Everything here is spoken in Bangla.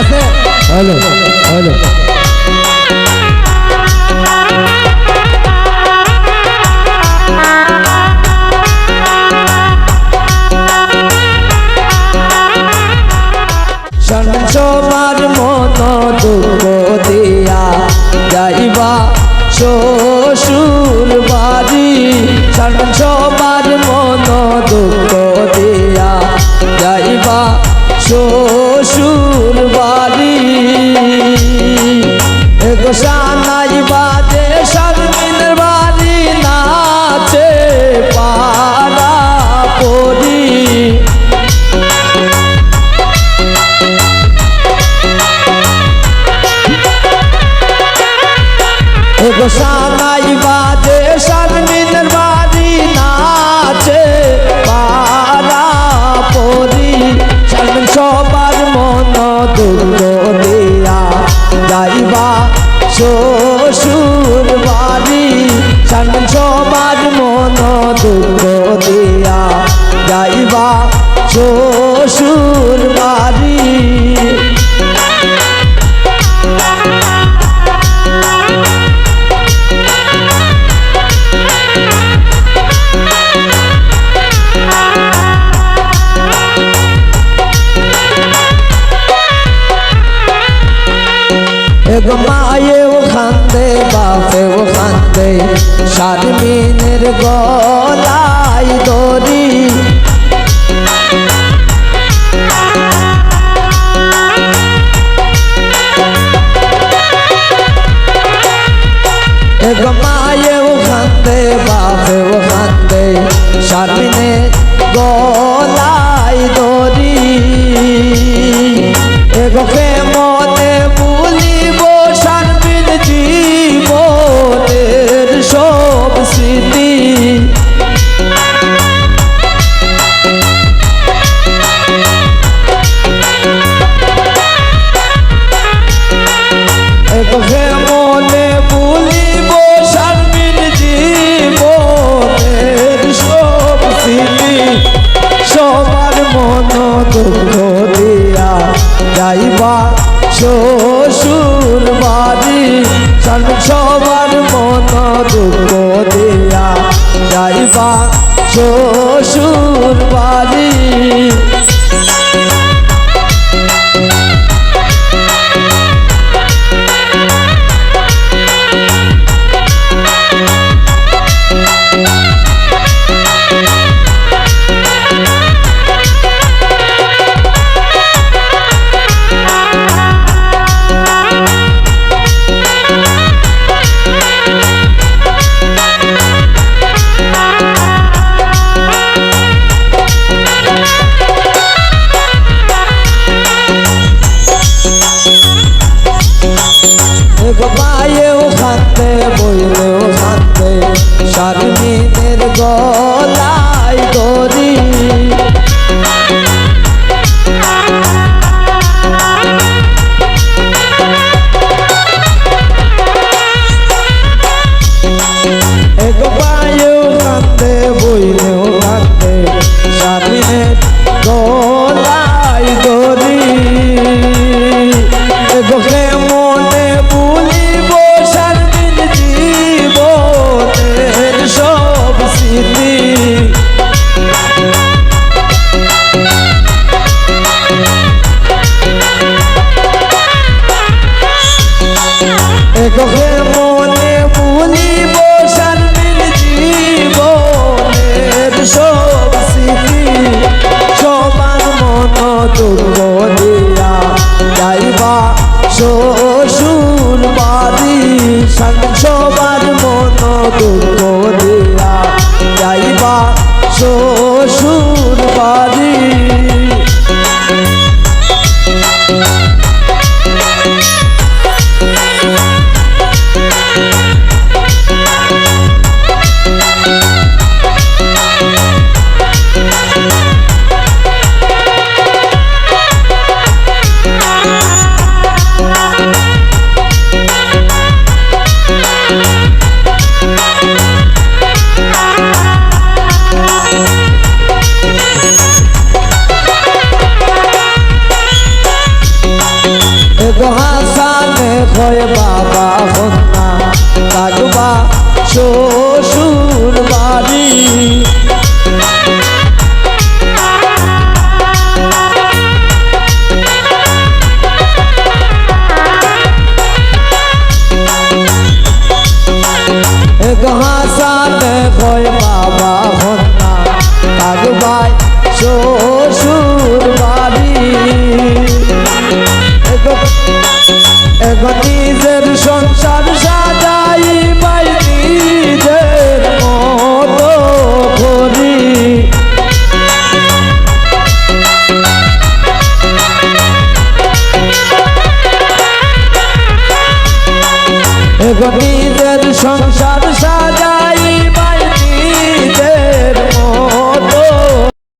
સાથે હલો હલો এগো সানাই বাজে শারমিনের বাড়ি নাচে পাড়া পরি। শারমিন সবার মন দুঃখ দিয়া যাইবা শ্বশুর বাড়ি। শারমিন সবার মন শারমিনের গলাই দড়ি। মায়েও খান্দে বাপেও খান্দে শারমিনের গলাই দড়ি। এগো মনে দুঃখ দিয়া যাইবা শ্বশুর বাড়ি সবার মন দুঃখ দিয়া যাইবা শ্বশুর বাড়ি পায়েও খাতে বইলেও খাতে শারমিনের গলাই শারমিন সবার মন হয় বাবা ভন্না থাকবাই শ্বশুর বাড়ি। এখন নিজের সংসার সাজাই বাই নিজের মতো করি। এখন